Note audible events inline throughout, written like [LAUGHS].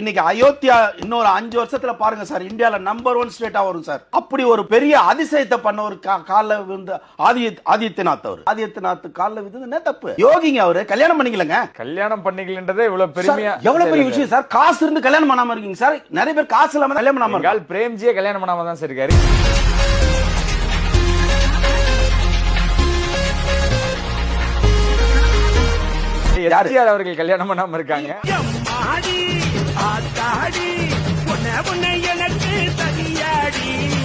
இன்னைக்கு அயோத்தியா இன்னொரு அஞ்சு வருஷத்துல பாருங்க சார் இந்தியால நம்பர் ஒன் ஸ்டேட்டா வரும் சார். அப்படி ஒரு பெரிய அதிசயத்தை பண்ண ஒரு கால விழுந்து ஆதி ஆதித்யநாத் அவர். ஆதித்யநாத் காலில் விழுந்து என்ன தப்பு? யோகிங்க அவரு கல்யாணம் பண்ணிக்கலங்க. கல்யாணம் பண்ணிக்கலன்றதே இவ்வளவு பெருமையா எவ்வளவு பெரிய விஷயம் சார் காசு இருந்து கல்யாணம் பண்ணாம இருக்கீங்க சார். நிறைய பேர் காசு இல்லாம கல்யாணம் பண்ணாம எங்கால் பிரேம்ஜியே கல்யாணம் பண்ணாம தான் சார் இருக்காரு. எஸ்டிஆர் அவர்கள் கல்யாணம் பண்ணாம இருக்காங்க.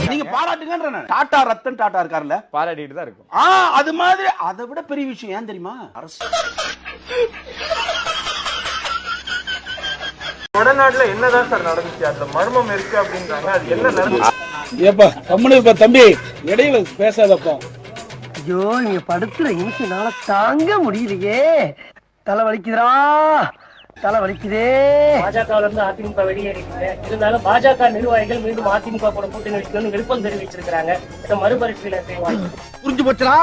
நீங்க பாராட்டுங்கன்ற டாடா ரத்தன் டாடா இருக்காருல்ல? பாராட்டிட்டு தான் இருக்கும். ஆ அது மாதிரி அதை விட பெரிய விஷயம் ஏன் தெரியுமா? அரசு. வடநாட்டுல என்னதான் சார் நடந்துச்சு? அந்த மர்மம் இருக்கு அப்படின்றாங்க. அது என்ன நடந்துச்சு? ஏப்பா கம்முனு இப்ப தம்பி இடையில பேசாதப்பா. ஐயோ நீங்க படுத்துற நிமிஷம்னால தாங்க முடியலையே. தலை வலிக்குதுடா. தலை வலிக்குதே பாஜகவுல இருந்து அதிமுக வெளியேறிட்டு இருந்தாலும் பாஜக நிர்வாகிகள் மீண்டும் அதிமுக கூட கூட்டணி வைக்கணும்னு விருப்பம் தெரிவிச்சிருக்காங்க இதை மறுபரிசீலனை செய்வாங்க. புரிஞ்சு போச்சுடா?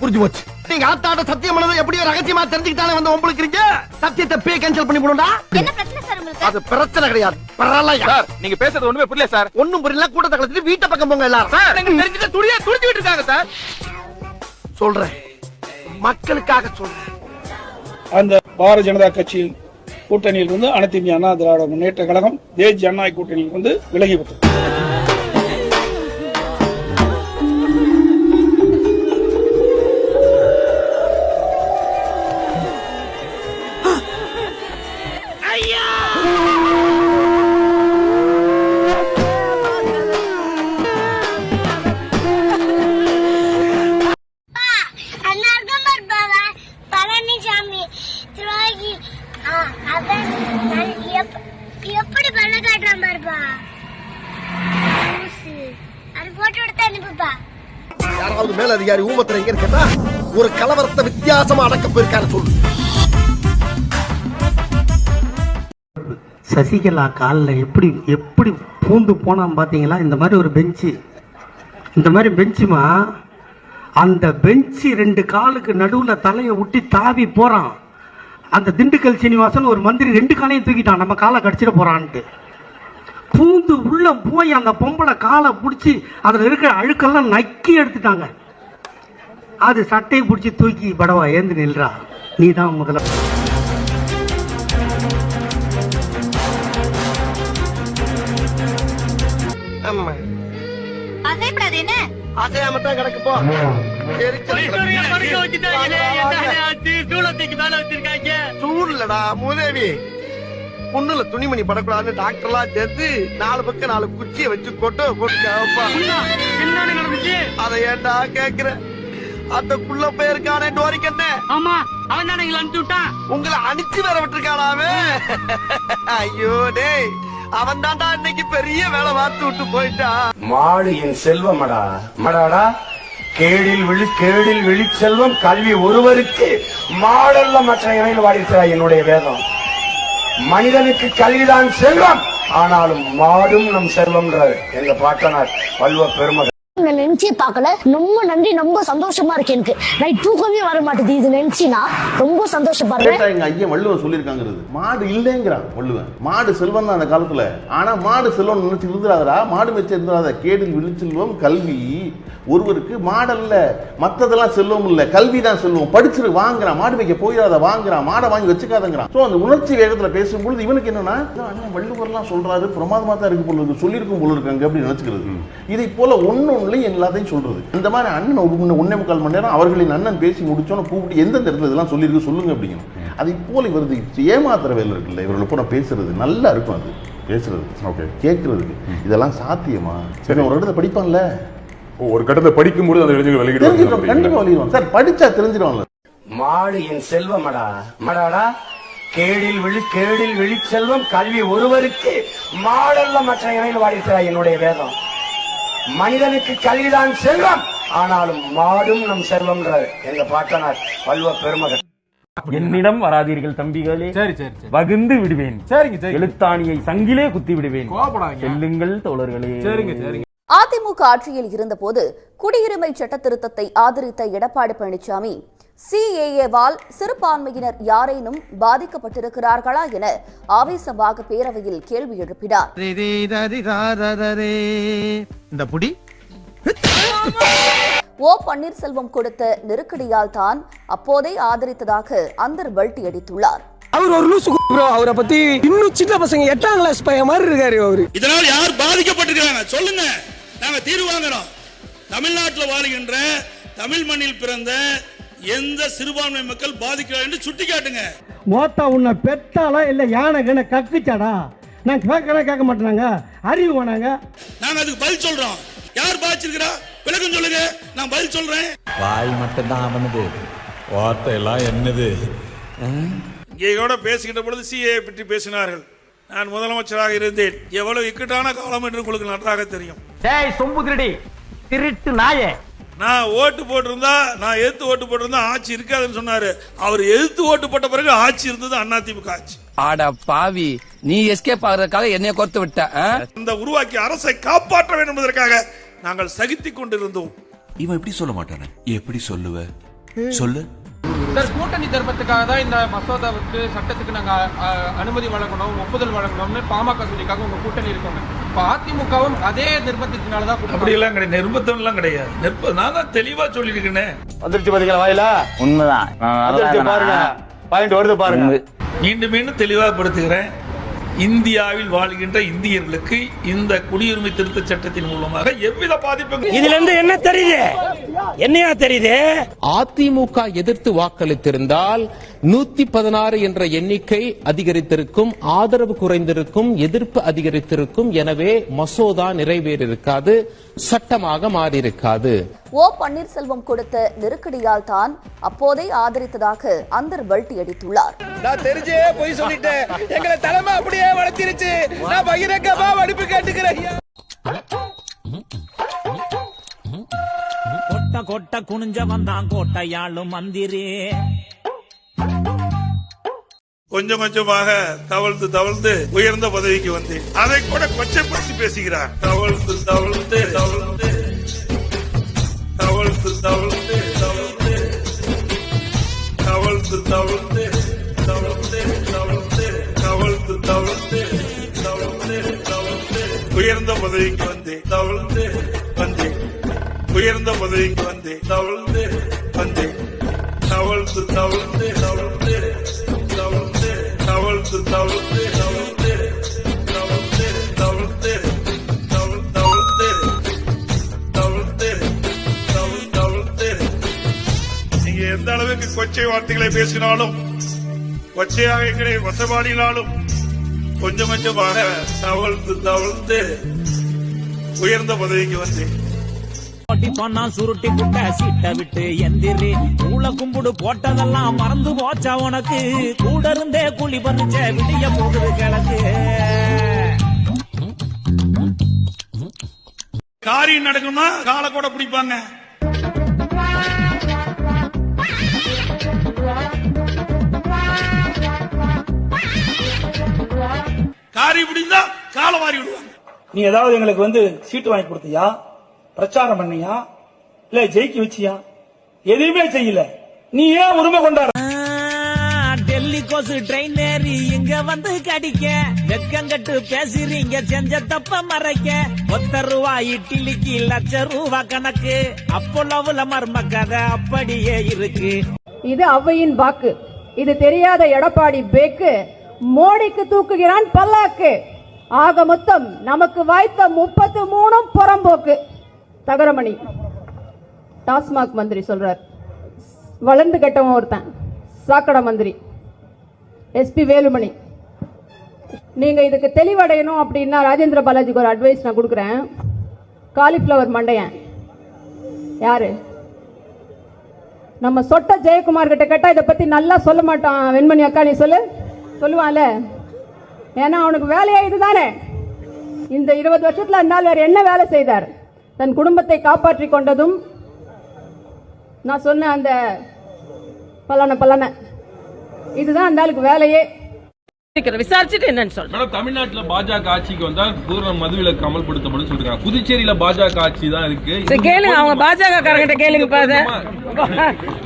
புரிஞ்சு போச்சு. நீங்க ஆத்தாட்ட சத்தியம் பண்ணது எப்படியோ ரகசியமா தெரிஞ்சுக்கிட்டானே வந்து உங்களுக்கு சத்தியத்தை பே கேன்சல் பண்ணி போடுடா என்ன பிரச்சனை சார் உங்களுக்கு? அது பிரச்சனை கிடையாது. பிரளயம் சார் நீங்க பேசுறது ஒண்ணுமே புரியல சார். ஒண்ணும் புரியல. கூட்டத்தை கலந்துட்டு வீட்டை பக்கம் போங்க எல்லாரும். சார் நீங்க தெரிஞ்சுட்டு துடியா துடிச்சுட்டு இருக்காங்க சார். சொல்றேன். மக்களுக்காக சொல்றேன். அந்த பாரதிய ஜனதா கட்சியின் கூட்டணியிலிருந்து அனைத்து இந்திய அண்ணா திராவிட முன்னேற்ற கழகம் தேசிய ஜனநாயக கூட்டணியில் இருந்து விலகிவிட்டது காட்டுறான் பாருப்பா லூசு. அது போட்டோ எடுத்து அனுப்புப்பா யாராவது மேல அதிகாரி ஊமத்துல எங்க இருக்கா ஒரு கலவரத்தை வித்தியாசமா அடக்க போயிருக்காரு சொல்லு. சசிகலா காலில் எப்படி எப்படி பூந்து போனான் பார்த்தீங்களா இந்த மாதிரி ஒரு பெஞ்சு இந்த மாதிரி பெஞ்சுமா அந்த பெஞ்சு ரெண்டு காலுக்கு நடுவில் தலையை விட்டு தாவி போகிறான் அந்த திண்டுக்கல் சீனிவாசன் ஒரு மந்திரி ரெண்டு காலையும் தூக்கிட்டான். நம்ம காலை கடிச்சிட போறான்ட்டு. பூந்து உள்ள போய் அந்த பொம்பளை காலை பிடிச்சி அதில் இருக்கிற அழுக்கெல்லாம் நக்கி எடுத்துட்டாங்க. அது சட்டையை பிடிச்சி தூக்கி படவா ஏந்து நில்றா. நீ தான் முதல்ல ஆமா அசைப்படாது என்ன? அசையாம தான் கிடக்கு போ. சூழ்லடா மூதேவி. புண்ணுல துணிமணி படக்கூடாதுன்னு டாக்டர்லாம் சேர்த்து நாலு பக்கம் நாலு குச்சியை வச்சு கொட்டு போட்டு அதை ஏன்டா கேக்குற? அந்த குள்ள போயிருக்கானே டோரிக்கண்ணே ஆமா அவன் தானே எங்களை அனுப்பிச்சு விட்டான். உங்களை அனுப்பிச்சு வேற விட்டுருக்கானாவே ஐயோ டேய் அவன் தான்டா இன்னைக்கு பெரிய வேலை பார்த்து விட்டு போயிட்டான். மாடு என் செல்வமடா. மடாடா கேடில் விழி கேடில் விழி செல்வம் கல்வி ஒருவருக்கு மாடல்ல மற்ற இணையில் வாடிக்கிறாய் என்னுடைய வேதம். மனிதனுக்கு கல்விதான் செல்வம். ஆனாலும் மாடும் நம் செல்வம்ன்றார். எங்க பாட்டனார் வல்வ பெருமகன் உங்களை நினைச்சே பார்க்கல. ரொம்ப நன்றி ரொம்ப சந்தோஷமா இருக்கு எனக்கு. நைட் தூக்கமே வர மாட்டேது இது நினைச்சினா ரொம்ப சந்தோஷப்படுறேன் கேட்டா எங்க ஐயன் வள்ளுவன் சொல்லியிருக்காங்கிறது. மாடு இல்லைங்கிறான் வள்ளுவன். மாடு செல்வம் தான் அந்த காலத்துல. ஆனா மாடு செல்வம் நினைச்சு இருந்துடாதடா மாடு வச்சு இருந்துடாத கேடில் விழிச்செல்வம் கல்வி. ஒருவருக்கு மாடல்ல மத்ததெல்லாம் செல்வம் இல்ல. கல்வி தான் செல்வம். படிச்சிரு வாங்குறான். மாடு வைக்க போயிடாத வாங்குறான். மாடை வாங்கி வச்சுக்காதங்கிறான். சோ அந்த உணர்ச்சி வேகத்துல பேசும்பொழுது இவனுக்கு என்னன்னா "இதோ அண்ணன் வள்ளுவர்லாம் சொல்றாரு. பிரமாதமா தான் இருக்கு போல இருக்கு. சொல்லியிருக்கும் போல இருக்காங்க அப்படின்னு நினைச்சுக்கிறது. இதை போல ஒன்னொன்னுலையும் எல்லாத்தையும் சொல்றது. இந்த மாதிரி அண்ணன் ஒரு முன்ன ஒன்னே முக்கால் மணி நேரம் அவர்களின் அண்ணன் பேசி முடிச்சோன்னு கூப்பிட்டு எந்த இடத்துல இதெல்லாம் சொல்லியிருக்கு சொல்லுங்க அப்படிங்க அதை போல இவரது ஏமாத்துற வேலை இருக்குல்ல இவர்களை பூரா பேசுறது. நல்லா இருக்கும் அது பேசுறது ஓகே. கேட்கறதுக்கு இதெல்லாம் சாத்தியமா? சரி ஒரு இடத்துல படிப்பான்ல. ஒரு கட்டத்தை படிக்கும்போது அந்த இளைஞர்கள் தெரிஞ்சிடும் கண்டிப்பா வெளியிடுவான் சார் படிச்சா தெரிஞ்சிடுவான்ல மாடு என் செல்வமடா மடாடா கேடில் விழி கேடில் விழி செல்வம் கல்வி ஒருவருக்கு மாடல்ல மற்ற இணையில் வாடிக்கிறாய் என்னுடைய வேதம். மனிதனுக்கு கல்விதான் செல்வம். ஆனாலும் மாடும் நம் செல்வம்ன்றார் எங்க பாட்டனார் வல்வ பெருமகன். என்னிடம் வராதீர்கள் தம்பிகளே. சரி சரி வகுந்து விடுவேன். சரிங்க சரி எழுத்தாணியை சங்கிலே குத்தி விடுவேன். கோபப்படாதீங்க. செல்லுங்கள் தோழர்களே. சரிங்க சரிங்க. அதிமுக ஆட்சியில் இருந்தபோது குடியுரிமை சட்ட திருத்தத்தை ஆதரித்த எடப்பாடி பழனிசாமி சிஏஏவால் சிறுபான்மையினர் யாரேனும் பாதிக்கப்பட்டிருக்கிறார்களா என ஆவேசமாக பேரவையில் கேள்வி எழுப்பினார். இந்த புடி? ஓ பன்னீர்செல்வம் கொடுத்த நெருக்கடியால் தான் அப்போதே ஆதரித்ததாக அந்தர் பல்டி அடித்துள்ளார். அவர் ஒரு லூசு ப்ரோ அவரை பத்தி இன்னும் சின்ன பசங்க எட்டாம் கிளாஸ் பையன் மாதிரி இருக்காரு அவரு. இதனால் யார் பாதிக்கப்பட்டிருக்கிறாங்க? சொல்லுங்க. நாங்க தீர்வு வாங்குறோம். தமிழ்நாட்டில் வாழ்கின்ற தமிழ் மண்ணில் பிறந்த எந்த சிறுபான்மை மக்கள் பாதிக்கிறார் என்று சுட்டி காட்டுங்க மோத்தா உன்னை பெத்தாலா இல்ல யானை கண்ண கக்குச்சாடா? நான் கேட்கறேன் கேட்க மாட்டேனாங்க. அறிவு வேணாங்க. நாங்க அதுக்கு பதில் சொல்றோம். யார் பாதிச்சிருக்கிறா விளக்கம் சொல்லுங்க. நான் பதில் சொல்றேன். வாய் மட்டும்தான் அவனது. வார்த்தை எல்லாம் என்னது? இங்கே கூட பேசுகின்ற பொழுது சிஏ பற்றி பேசினார்கள். நான் முதலமைச்சராக இருந்தேன். எவ்வளவு இக்கட்டான காலம் என்று உங்களுக்கு நன்றாக தெரியும். டேய் சொம்பு திருடி. திருட்டு நாயே. நான் ஓட்டு போட்டிருந்தா நான் எதிர்த்து ஓட்டு போட்டிருந்தா ஆட்சி இருக்காதுன்னு சொன்னாரு. அவர் எதிர்த்து ஓட்டு போட்ட பிறகு ஆட்சி இருந்தது அதிமுக ஆட்சி. ஆட பாவி நீ எஸ்கேப் ஆகுறதுக்காக என்னைய கொடுத்து விட்ட இந்த உருவாக்கிய அரசை காப்பாற்ற வேண்டும் என்பதற்காக நாங்கள் சகித்துக் கொண்டிருந்தோம். இவன் எப்படி சொல்ல மாட்டானே? எப்படி சொல்லுவ? சொல்லு. சார் கூட்டணி தர்மத்துக்காக தான் இந்த மசோதாவுக்கு சட்டத்துக்கு நாங்க அனுமதி வழங்கணும் ஒப்புதல் வழங்கணும்னு பாமக சொல்லிக்காக உங்க கூட்டணி இருக்கோங்க இப்ப அதிமுகவும் அதே நிர்பந்தத்தினால தான் அப்படியெல்லாம் கிடையாது நிர்பந்தம் எல்லாம் கிடையாது. நிர்ப- நான் தான் தெளிவா சொல்லியிருக்கேனே. வந்துருச்சு பாத்தீங்களா வாயில? உண்மைதான். பாருங்க. பாயிண்ட் வருது பாருங்க. மீண்டும் மீண்டும் தெளிவாகப்படுத்துகிறேன் இந்தியாவில் வாழ்கின்ற இந்தியர்களுக்கு இந்த குடியுரிமை திருத்த சட்டத்தின் மூலமாக எவ்வித பாதிப்பும் இதுல இருந்து என்ன தெரியுது? என்னையா தெரியுது? அதிமுக எதிர்த்து வாக்களித்திருந்தால் நூத்தி பதினாறு என்ற எண்ணிக்கை அதிகரித்திருக்கும் ஆதரவு குறைந்திருக்கும் எதிர்ப்பு அதிகரித்திருக்கும். எனவே மசோதா நிறைவேறிருக்காது சட்டமாக மாறியிருக்காது. ஓ பன்னீர்செல்வம் கொடுத்த நெருக்கடியால் தான் அப்போதே ஆதரித்ததாக அந்தர் பல்டி அடித்துள்ளார். நான் தெரிஞ்சே போய் சொல்லிட்டேன். எங்களை தலைமை அப்படியே வளர்த்திருச்சு. நான் பகிரங்கமா மன்னிப்பு கேட்டுக்கிறேன் கொட்ட கொட்ட குனிஞ்சவன் தான் கோட்டையாளும் மந்திரி. கொஞ்சம் கொஞ்சமாக தவழ்ந்து தவழ்ந்து உயர்ந்த பதவிக்கு வந்தேன் அதை கூட கொச்சைப்படுத்தி பேசுகிறார் தவழ்ந்து தவழ்ந்து தவழ்ந்து தவழ்ந்து தவழ்ந்து தவழ்ந்து தவழ்ந்து தவழ்ந்து தவழ்ந்து தவழ்ந்து தவழ்ந்து தவழ்ந்து தவழ்ந்து தவழ்ந்து உயர்ந்த பதவிக்கு வந்தேன் தவழ்ந்து வந்தேன் உயர்ந்த பதவிக்கு வந்தேன் தவழ்ந்து வந்தேன் தவழ்ந்து தவழ்ந்து தவழ்ந்து கொச்சை வார்த்தைகளை பேசினாலும் கொச்சையாக எங்களை வசபாடினாலும் கொஞ்சம் கொஞ்சமாக தவழ்ந்து தவழ்ந்து உயர்ந்த பதவிக்கு வந்தேன். சொன்னா சுருட்டி புட்ட சீட்டை விட்டு எந்திரி. கூல கும்பிடு போட்டதெல்லாம் மறந்து போச்சா உனக்கு? கூட இருந்தே குழி பறிச்ச விடிய போகுது கிழக்கு. காரியம் நடக்கணும்னா காலை கூட பிடிப்பாங்க காரி பிடிந்தா காலை வாரி விடுவாங்க. நீ ஏதாவது எங்களுக்கு வந்து சீட்டு வாங்கி கொடுத்தியா? பிரச்சாரம் பண்ணியா? இல்ல ஜெயிக்க வச்சியா? எதுவுமே செய்யல. நீ ஏன் உரிமை கொண்டாட டெல்லி கோசு ட்ரெயின் ஏறி இங்க வந்து கடிக்க. வெக்கங்கட்டு பேசுறீங்க செஞ்ச தப்ப மறைக்க. ஒத்த ரூபா இட்லிக்கு லட்ச ரூபா கணக்கு. அப்போலவுல மர்ம கதை அப்படியே இருக்கு. இது அவ்வையின் வாக்கு. இது தெரியாத எடப்பாடி பேக்கு. மோடிக்கு தூக்குகிறான் பல்லாக்கு. ஆக மொத்தம் நமக்கு வாய்த்த முப்பத்து மூணும் புறம்போக்கு. தகரமணி. டாஸ்மாக் மந்திரி சொல்றார். வளர்ந்து கட்டவன் ஒருத்தன். சாக்கடை மந்திரி. எஸ்பி வேலுமணி. நீங்க இதுக்கு தெளிவடையணும் அப்படின்னா ராஜேந்திர பாலாஜிக்கு ஒரு அட்வைஸ் நான் கொடுக்குறேன். காலிஃப்ளவர் மண்டையன் யாரு? நம்ம சொட்ட ஜெயக்குமார் கிட்ட கேட்டா இதை பத்தி நல்லா சொல்ல மாட்டான். வெண்மணி அக்கா நீ சொல்லு. சொல்லுவான்ல ஏன்னா அவனுக்கு வேலையே இதுதானே. இந்த இருபது வருஷத்துல அந்த ஆள் வேற என்ன வேலை செய்தார்? தன் குடும்பத்தை காப்பாற்றி கொண்டதும் நான் சொன்ன அந்த பலன பலன. இதுதான் அந்த ஆளுக்கு வேலையே. விசாரிச்சுட்டு என்னன்னு சொல்றேன். தமிழ்நாட்டுல பாஜக ஆட்சிக்கு வந்தா பூரண மதுவிலக்கு அமல்படுத்தப்படும் சொல்றாங்க புதுச்சேரியில பாஜக ஆட்சி தான் இருக்கு. சரி கேளுங்க. அவங்க பாஜக காரங்கிட்ட கேளுங்க பாத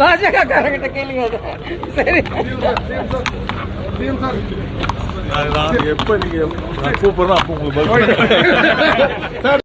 பாஜக காரங்கிட்ட கேளுங்க. சரி. எப்ப நீங்க கூப்பிடுறோம் அப்ப உங்களுக்கு [LAUGHS]